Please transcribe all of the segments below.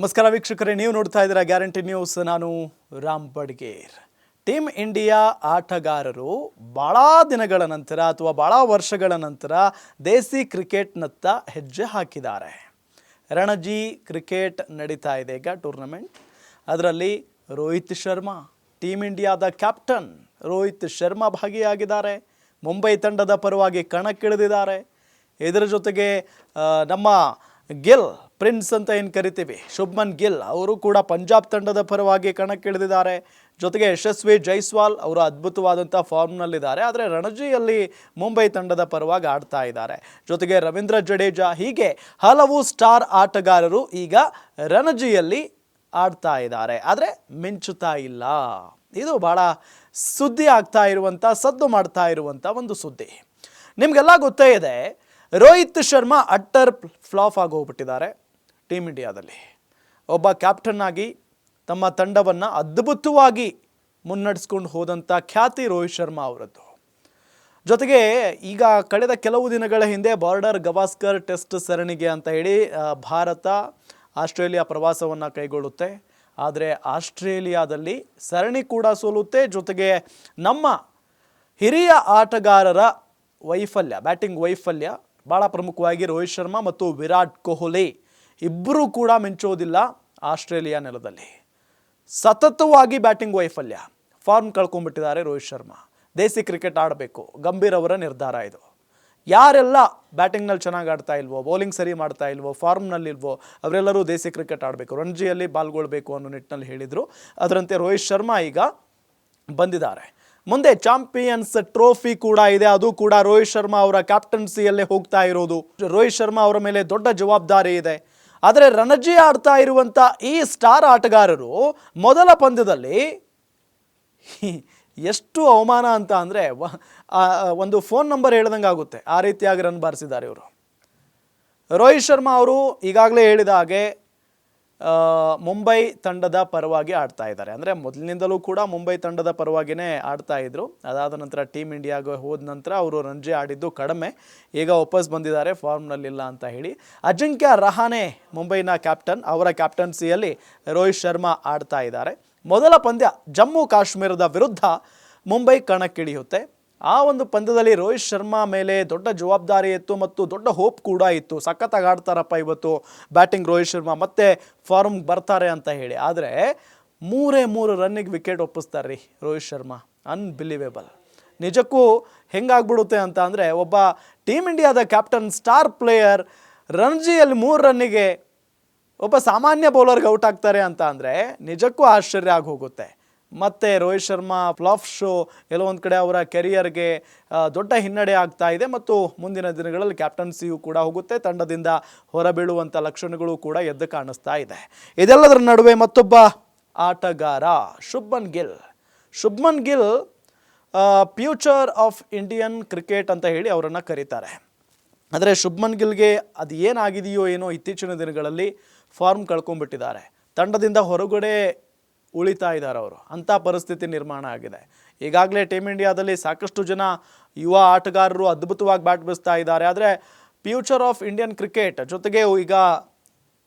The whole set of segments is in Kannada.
ನಮಸ್ಕಾರ ವೀಕ್ಷಕರೇ, ನೀವು ನೋಡ್ತಾ ಇದ್ದೀರಾ ಗ್ಯಾರಂಟಿ ನ್ಯೂಸ್. ನಾನು ರಾಮ್ ಬಡ್ಗೇರ್. ಟೀಮ್ ಇಂಡಿಯಾ ಆಟಗಾರರು ಭಾಳ ದಿನಗಳ ನಂತರ ಅಥವಾ ಭಾಳ ವರ್ಷಗಳ ನಂತರ ದೇಸಿ ಕ್ರಿಕೆಟ್ನತ್ತ ಹೆಜ್ಜೆ ಹಾಕಿದ್ದಾರೆ. ರಣಜಿ ಕ್ರಿಕೆಟ್ ನಡೀತಾ ಇದೆ ಈಗ ಟೂರ್ನಮೆಂಟ್. ಅದರಲ್ಲಿ ರೋಹಿತ್ ಶರ್ಮಾ, ಟೀಮ್ ಇಂಡಿಯಾದ ಕ್ಯಾಪ್ಟನ್ ರೋಹಿತ್ ಶರ್ಮಾ ಭಾಗಿಯಾಗಿದ್ದಾರೆ. ಮುಂಬೈ ತಂಡದ ಪರವಾಗಿ ಕಣಕ್ಕಿಳಿದಿದ್ದಾರೆ. ಇದರ ಜೊತೆಗೆ ನಮ್ಮ ಗಿಲ್ ಪ್ರಿನ್ಸ್ ಅಂತ ಏನು ಕರಿತೀವಿ? ಶುಭ್ಮನ್ ಗಿಲ್. ಅವರು ಕೂಡ ಪಂಜಾಬ್ ತಂಡದ ಪರವಾಗಿ ಕಣಕ್ಕಿಳಿದಿದ್ದಾರೆ. ಜೊತೆಗೆ ಯಶಸ್ವಿ ಜೈಸ್ವಾಲ್ ಅವರು ಅದ್ಭುತವಾದಂಥ ಫಾರ್ಮ್ನಲ್ಲಿದ್ದಾರೆ. ಆದರೆ ರಣಜಿಯಲ್ಲಿ ಮುಂಬೈ ತಂಡದ ಪರವಾಗಿ ಆಡ್ತಾ ಇದ್ದಾರೆ. ಜೊತೆಗೆ ರವೀಂದ್ರ ಜಡೇಜಾ ಹೀಗೆ ಹಲವು ಸ್ಟಾರ್ ಆಟಗಾರರು ಈಗ ರಣಜಿಯಲ್ಲಿ ಆಡ್ತಾ ಇದ್ದಾರೆ. ಆದರೆ ಮಿಂಚುತ್ತಾ ಇಲ್ಲ. ಇದು ಭಾಳ ಸುದ್ದಿ ಆಗ್ತಾ ಇರುವಂಥ ಸದ್ದು ಮಾಡ್ತಾ ಇರುವಂಥ ಒಂದು ಸುದ್ದಿ. ನಿಮಗೆಲ್ಲ ಗೊತ್ತೇ ಇದೆ, ರೋಹಿತ್ ಶರ್ಮಾ ಅಟ್ಟರ್ ಫ್ಲಾಫ್ ಆಗಿ ಹೋಗ್ಬಿಟ್ಟಿದ್ದಾರೆ ಟೀಮ್ ಇಂಡಿಯಾದಲ್ಲಿ. ಒಬ್ಬ ಕ್ಯಾಪ್ಟನ್ ಆಗಿ ತಮ್ಮ ತಂಡವನ್ನು ಅದ್ಭುತವಾಗಿ ಮುನ್ನಡೆಸ್ಕೊಂಡು ಹೋದಂಥ ಖ್ಯಾತಿ ರೋಹಿತ್ ಶರ್ಮಾ ಅವರದ್ದು. ಜೊತೆಗೆ ಈಗ ಕಳೆದ ಕೆಲವು ದಿನಗಳ ಹಿಂದೆ ಬಾರ್ಡರ್ ಗವಾಸ್ಕರ್ ಟೆಸ್ಟ್ ಸರಣಿಗೆ ಅಂತ ಹೇಳಿ ಭಾರತ ಆಸ್ಟ್ರೇಲಿಯಾ ಪ್ರವಾಸವನ್ನು ಕೈಗೊಳ್ಳುತ್ತೆ. ಆದರೆ ಆಸ್ಟ್ರೇಲಿಯಾದಲ್ಲಿ ಸರಣಿ ಕೂಡ ಸೋಲುತ್ತೆ. ಜೊತೆಗೆ ನಮ್ಮ ಹಿರಿಯ ಆಟಗಾರರ ವೈಫಲ್ಯ, ಬ್ಯಾಟಿಂಗ್ ವೈಫಲ್ಯ ಭಾಳ ಪ್ರಮುಖವಾಗಿ ರೋಹಿತ್ ಶರ್ಮಾ ಮತ್ತು ವಿರಾಟ್ ಕೊಹ್ಲಿ. ಇಬ್ಬರೂ ಕೂಡ ಮಿಂಚೋದಿಲ್ಲ ಆಸ್ಟ್ರೇಲಿಯಾ ನೆಲದಲ್ಲಿ. ಸತತವಾಗಿ ಬ್ಯಾಟಿಂಗ್ ವೈಫಲ್ಯ. ಫಾರ್ಮ್ ಕಳ್ಕೊಂಡ್ಬಿಟ್ಟಿದ್ದಾರೆ ರೋಹಿತ್ ಶರ್ಮಾ. ದೇಸಿ ಕ್ರಿಕೆಟ್ ಆಡಬೇಕು. ಗಂಭೀರ್ ಅವರ ನಿರ್ಧಾರ ಇದು. ಯಾರೆಲ್ಲ ಬ್ಯಾಟಿಂಗ್ನಲ್ಲಿ ಚೆನ್ನಾಗಿ ಆಡ್ತಾ ಇಲ್ವೋ, ಬೌಲಿಂಗ್ ಸರಿ ಮಾಡ್ತಾ ಇಲ್ವೋ ಫಾರ್ಮ್ನಲ್ಲಿಲ್ವೋ ಅವರೆಲ್ಲರೂ ದೇಸಿ ಕ್ರಿಕೆಟ್ ಆಡಬೇಕು. ರಣಜಿಯಲ್ಲಿ ಪಾಲ್ಗೊಳ್ಬೇಕು ಅನ್ನೋ ನಿಟ್ಟಿನಲ್ಲಿ ಹೇಳಿದರು. ಅದರಂತೆ ರೋಹಿತ್ ಶರ್ಮಾ ಈಗ ಬಂದಿದ್ದಾರೆ. ಮುಂದೆ ಚಾಂಪಿಯನ್ಸ್ ಟ್ರೋಫಿ ಕೂಡ ಇದೆ. ಅದು ಕೂಡ ರೋಹಿತ್ ಶರ್ಮಾ ಅವರ ಕ್ಯಾಪ್ಟನ್ಸಿಯಲ್ಲೇ ಹೋಗ್ತಾ ಇರೋದು. ರೋಹಿತ್ ಶರ್ಮಾ ಅವರ ಮೇಲೆ ದೊಡ್ಡ ಜವಾಬ್ದಾರಿ ಇದೆ. ಆದರೆ ರಣಜಿ ಆಡ್ತಾ ಇರುವಂಥ ಈ ಸ್ಟಾರ್ ಆಟಗಾರರು ಮೊದಲ ಪಂದ್ಯದಲ್ಲಿ ಎಷ್ಟು ಅವಮಾನ ಅಂತ ಅಂದರೆ ಒಂದು ಫೋನ್ ನಂಬರ್ ಹೇಳ್ದಂಗೆ ಆಗುತ್ತೆ. ಆ ರೀತಿಯಾಗಿ ರನ್ ಬಾರಿಸಿದ್ದಾರೆ ಇವರು. ರೋಹಿತ್ ಶರ್ಮಾ ಅವರು ಈಗಾಗಲೇ ಹೇಳಿದ ಹಾಗೆ ಮುಂಬೈ ತಂಡದ ಪರವಾಗಿ ಆಡ್ತಾ ಇದ್ದಾರೆ. ಅಂದರೆ ಮೊದಲಿನಿಂದಲೂ ಕೂಡ ಮುಂಬೈ ತಂಡದ ಪರವಾಗಿಯೇ ಆಡ್ತಾ ಇದ್ರು. ಅದಾದ ನಂತರ ಟೀಮ್ ಇಂಡಿಯಾಗೆ ಹೋದ ನಂತರ ಅವರು ರಂಜಿ ಆಡಿದ್ದು ಕಡಿಮೆ. ಈಗ ವಾಪಸ್ ಬಂದಿದ್ದಾರೆ ಫಾರ್ಮ್ನಲ್ಲಿಲ್ಲ ಅಂತ ಹೇಳಿ. ಅಜಿಂಕ್ಯ ರಹಾನೆ ಮುಂಬೈನ ಕ್ಯಾಪ್ಟನ್ ಅವರ ಕ್ಯಾಪ್ಟನ್ಸಿಯಲ್ಲಿ ರೋಹಿತ್ ಶರ್ಮಾ ಆಡ್ತಾ ಇದ್ದಾರೆ. ಮೊದಲ ಪಂದ್ಯ ಜಮ್ಮು ಕಾಶ್ಮೀರದ ವಿರುದ್ಧ ಮುಂಬೈ ಕಣಕ್ಕಿಳಿಯುತ್ತೆ. ಆ ಒಂದು ಪಂದ್ಯದಲ್ಲಿ ರೋಹಿತ್ ಶರ್ಮಾ ಮೇಲೆ ದೊಡ್ಡ ಜವಾಬ್ದಾರಿ ಇತ್ತು ಮತ್ತು ದೊಡ್ಡ ಹೋಪ್ ಕೂಡ ಇತ್ತು. ಸಖತ್ತಾಗಿ ಆಡ್ತಾರಪ್ಪ ಇವತ್ತು ಬ್ಯಾಟಿಂಗ್ ರೋಹಿತ್ ಶರ್ಮಾ. ಮತ್ತೆ ಫಾರ್ಮ್ ಬರ್ತಾರೆ ಅಂತ ಹೇಳಿ. ಆದರೆ ಮೂರೇ ಮೂರು ರನ್ನಿಗೆ ವಿಕೆಟ್ ಒಪ್ಪಿಸ್ತಾರೆ ರೀ ರೋಹಿತ್ ಶರ್ಮಾ. ಅನ್ಬಿಲಿವೇಬಲ್ ನಿಜಕ್ಕೂ ಹೆಂಗಾಗ್ಬಿಡುತ್ತೆ ಅಂತ ಅಂದರೆ ಒಬ್ಬ ಟೀಮ್ ಇಂಡಿಯಾದ ಕ್ಯಾಪ್ಟನ್ ಸ್ಟಾರ್ ಪ್ಲೇಯರ್ ರಣಜಿಯಲ್ಲಿ ಮೂರು ರನ್ನಿಗೆ ಒಬ್ಬ ಸಾಮಾನ್ಯ ಬೌಲರ್ಗೆ ಔಟ್ ಆಗ್ತಾರೆ ಅಂತ ಅಂದರೆ ನಿಜಕ್ಕೂ ಆಶ್ಚರ್ಯ ಆಗಿ ಹೋಗುತ್ತೆ ಮತ್ತು ರೋಹಿತ್ ಶರ್ಮಾ ಫ್ಲಾಫ್ ಶೋ ಕೆಲವೊಂದು ಕಡೆ ಅವರ ಕೆರಿಯರ್ಗೆ ದೊಡ್ಡ ಹಿನ್ನಡೆ ಆಗ್ತಾ ಇದೆ ಮತ್ತು ಮುಂದಿನ ದಿನಗಳಲ್ಲಿ ಕ್ಯಾಪ್ಟನ್ಸಿಯು ಕೂಡ ಹೋಗುತ್ತೆ. ತಂಡದಿಂದ ಹೊರಬೀಳುವಂಥ ಲಕ್ಷಣಗಳು ಕೂಡ ಎದ್ದು ಕಾಣಿಸ್ತಾ ಇದೆ. ಇದೆಲ್ಲದರ ನಡುವೆ ಮತ್ತೊಬ್ಬ ಆಟಗಾರ, Shubman Gill. Shubman Gill future of Indian cricket ಅಂತ ಹೇಳಿ ಅವರನ್ನು ಕರೀತಾರೆ. ಆದರೆ ಶುಭ್ಮನ್ ಗಿಲ್ಗೆ ಅದು ಏನಾಗಿದೆಯೋ ಏನೋ ಇತ್ತೀಚಿನ ದಿನಗಳಲ್ಲಿ ಫಾರ್ಮ್ ಕಳ್ಕೊಂಡ್ಬಿಟ್ಟಿದ್ದಾರೆ. ತಂಡದಿಂದ ಹೊರಗಡೆ ಉಳಿತಾ ಇದ್ದಾರೆ ಅವರು. ಅಂಥ ಪರಿಸ್ಥಿತಿ ನಿರ್ಮಾಣ ಆಗಿದೆ. ಈಗಾಗಲೇ ಟೀಮ್ ಇಂಡಿಯಾದಲ್ಲಿ ಸಾಕಷ್ಟು ಜನ ಯುವ ಆಟಗಾರರು ಅದ್ಭುತವಾಗಿ ಬ್ಯಾಟ್ ಬೀಸ್ತಾ ಇದ್ದಾರೆ. ಆದರೆ ಫ್ಯೂಚರ್ ಆಫ್ ಇಂಡಿಯನ್ ಕ್ರಿಕೆಟ್ ಜೊತೆಗೆ ಈಗ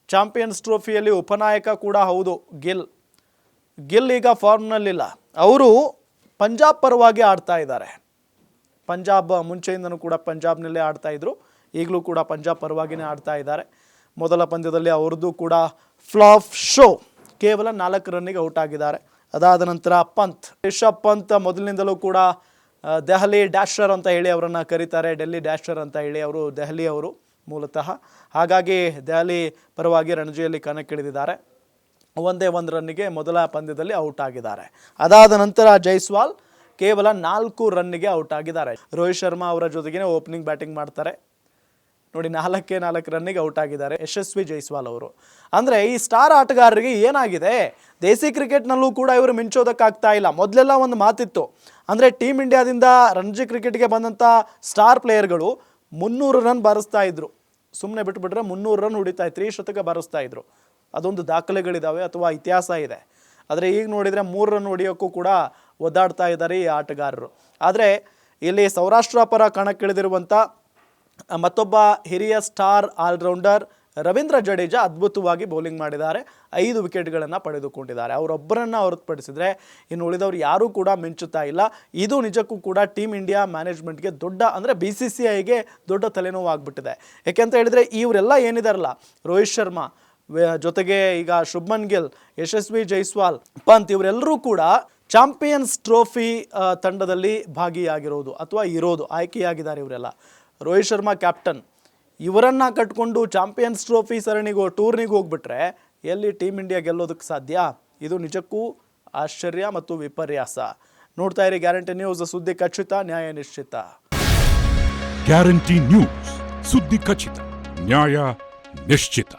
ಚಾಂಪಿಯನ್ಸ್ ಟ್ರೋಫಿಯಲ್ಲಿ ಉಪನಾಯಕ ಕೂಡ ಹೌದು, ಗಿಲ್. ಗಿಲ್ ಈಗ ಫಾರ್ಮ್ನಲ್ಲಿಲ್ಲ. ಅವರು ಪಂಜಾಬ್ ಪರವಾಗಿ ಆಡ್ತಾ ಇದ್ದಾರೆ. ಪಂಜಾಬ್ ಮುಂಚೆಯಿಂದನೂ ಕೂಡ ಪಂಜಾಬ್ನಲ್ಲೇ ಆಡ್ತಾ ಇದ್ರು. ಈಗಲೂ ಕೂಡ ಪಂಜಾಬ್ ಪರವಾಗಿನೇ ಆಡ್ತಾ ಇದ್ದಾರೆ. ಮೊದಲ ಪಂದ್ಯದಲ್ಲಿ ಅವ್ರದ್ದು ಕೂಡ ಫ್ಲಾಫ್ ಶೋ. ಕೇವಲ ನಾಲ್ಕು ರನ್ನಿಗೆ ಔಟ್ ಆಗಿದ್ದಾರೆ. ಅದಾದ ನಂತರ ಪಂತ್. ರಿಷಬ್ ಪಂತ್ ಮೊದಲಿನಿಂದಲೂ ಕೂಡ ದೆಹಲಿ ಡ್ಯಾಶರ್ ಅಂತ ಹೇಳಿ ಅವರನ್ನು ಕರೀತಾರೆ. ಡೆಲ್ಲಿ ಡ್ಯಾಶರ್ ಅಂತ ಹೇಳಿ ಅವರು ದೆಹಲಿ ಅವರು ಮೂಲತಃ. ಹಾಗಾಗಿ ದೆಹಲಿ ಪರವಾಗಿ ರಣಜಿಯಲ್ಲಿ ಕಣಕ್ಕಿಳಿದಿದ್ದಾರೆ. ಒಂದೇ ಒಂದು ರನ್ನಿಗೆ ಮೊದಲ ಪಂದ್ಯದಲ್ಲಿ ಔಟ್ ಆಗಿದ್ದಾರೆ. ಅದಾದ ನಂತರ ಜೈಸ್ವಾಲ್ ಕೇವಲ ನಾಲ್ಕು ರನ್ನಿಗೆ ಔಟ್ ಆಗಿದ್ದಾರೆ. ರೋಹಿತ್ ಶರ್ಮಾ ಅವರ ಜೊತೆಗೇ ಓಪನಿಂಗ್ ಬ್ಯಾಟಿಂಗ್ ಮಾಡ್ತಾರೆ. ನೋಡಿ, ನಾಲ್ಕೇ ನಾಲ್ಕು ರನ್ನಿಗೆ ಔಟ್ ಆಗಿದ್ದಾರೆ ಯಶಸ್ವಿ ಜೈಸ್ವಾಲ್ ಅವರು. ಅಂದರೆ ಈ ಸ್ಟಾರ್ ಆಟಗಾರರಿಗೆ ಏನಾಗಿದೆ? ದೇಸಿ ಕ್ರಿಕೆಟ್ನಲ್ಲೂ ಕೂಡ ಇವರು ಮಿಂಚೋದಕ್ಕಾಗ್ತಾ ಇಲ್ಲ. ಮೊದಲೆಲ್ಲ ಒಂದು ಮಾತಿತ್ತು. ಅಂದರೆ ಟೀಮ್ ಇಂಡಿಯಾದಿಂದ ರಣಜಿ ಕ್ರಿಕೆಟ್ಗೆ ಬಂದಂಥ ಸ್ಟಾರ್ ಪ್ಲೇಯರ್ಗಳು ಮುನ್ನೂರು ರನ್ ಬಾರಿಸ್ತಾ ಇದ್ರು. ಸುಮ್ಮನೆ ಬಿಟ್ಬಿಟ್ರೆ ಮುನ್ನೂರು ರನ್ ಹೊಡಿತಾ ತ್ರೀ ಶತಕ ಬಾರಿಸ್ತಾ ಇದ್ರು. ಅದೊಂದು ದಾಖಲೆಗಳಿದ್ದಾವೆ ಅಥವಾ ಇತಿಹಾಸ ಇದೆ. ಆದರೆ ಈಗ ನೋಡಿದರೆ ಮೂರು ರನ್ ಹೊಡಿಯೋಕ್ಕೂ ಕೂಡ ಒದ್ದಾಡ್ತಾ ಇದ್ದಾರೆ ಈ ಆಟಗಾರರು. ಆದರೆ ಇಲ್ಲಿ ಸೌರಾಷ್ಟ್ರ ಪರ ಕಣಕ್ಕಿಳಿದಿರುವಂಥ ಮತ್ತೊಬ್ಬ ಹಿರಿಯ ಸ್ಟಾರ್ ಆಲ್ರೌಂಡರ್ ರವೀಂದ್ರ ಜಡೇಜಾ ಅದ್ಭುತವಾಗಿ ಬೌಲಿಂಗ್ ಮಾಡಿದ್ದಾರೆ. ಐದು ವಿಕೆಟ್ಗಳನ್ನು ಪಡೆದುಕೊಂಡಿದ್ದಾರೆ. ಅವರೊಬ್ಬರನ್ನು ಹೊರತುಪಡಿಸಿದರೆ ಇನ್ನು ಉಳಿದವರು ಯಾರೂ ಕೂಡ ಮಿಂಚುತ್ತಾ ಇಲ್ಲ. ಇದು ನಿಜಕ್ಕೂ ಕೂಡ ಟೀಮ್ ಇಂಡಿಯಾ ಮ್ಯಾನೇಜ್ಮೆಂಟ್ಗೆ ದೊಡ್ಡ ಅಂದರೆ ಬಿ ಸಿ ಸಿ ಐಗೆ ದೊಡ್ಡ ತಲೆನೋವು ಆಗಿಬಿಟ್ಟಿದೆ ಯಾಕೆಂತ ಹೇಳಿದರೆ ಇವರೆಲ್ಲ ಏನಿದಾರಲ್ಲ? ರೋಹಿತ್ ಶರ್ಮಾ ಜೊತೆಗೆ ಈಗ ಶುಭ್ಮನ್ ಗಿಲ್, ಯಶಸ್ವಿ ಜೈಸ್ವಾಲ್, ಪಂತ್ ಇವರೆಲ್ಲರೂ ಕೂಡ ಚಾಂಪಿಯನ್ಸ್ ಟ್ರೋಫಿ ತಂಡದಲ್ಲಿ ಭಾಗಿಯಾಗಿರೋದು ಅಥವಾ ಇರೋದು, ಆಯ್ಕೆಯಾಗಿದ್ದಾರೆ ಇವರೆಲ್ಲ. ರೋಹಿತ್ ಶರ್ಮಾ ಕ್ಯಾಪ್ಟನ್, ಇವರನ್ನು ಕಟ್ಕೊಂಡು ಚಾಂಪಿಯನ್ಸ್ ಟ್ರೋಫಿ ಸರಣಿಗೋ, ಟೂರ್ನಿಗೆ ಹೋಗ್ಬಿಟ್ರೆ ಎಲ್ಲಿ ಟೀಮ್ ಇಂಡಿಯಾ ಗೆಲ್ಲೋದಕ್ಕೆ ಸಾಧ್ಯ? ಇದು ನಿಜಕ್ಕೂ ಆಶ್ಚರ್ಯ ಮತ್ತು ವಿಪರ್ಯಾಸ. ನೋಡ್ತಾ ಇರಿ ಗ್ಯಾರಂಟಿ ನ್ಯೂಸ್, ಸುದ್ದಿ ಖಚಿತ, ನ್ಯಾಯ ನಿಶ್ಚಿತ. ಗ್ಯಾರಂಟಿ ನ್ಯೂಸ್, ಸುದ್ದಿ ಖಚಿತ, ನ್ಯಾಯ ನಿಶ್ಚಿತ.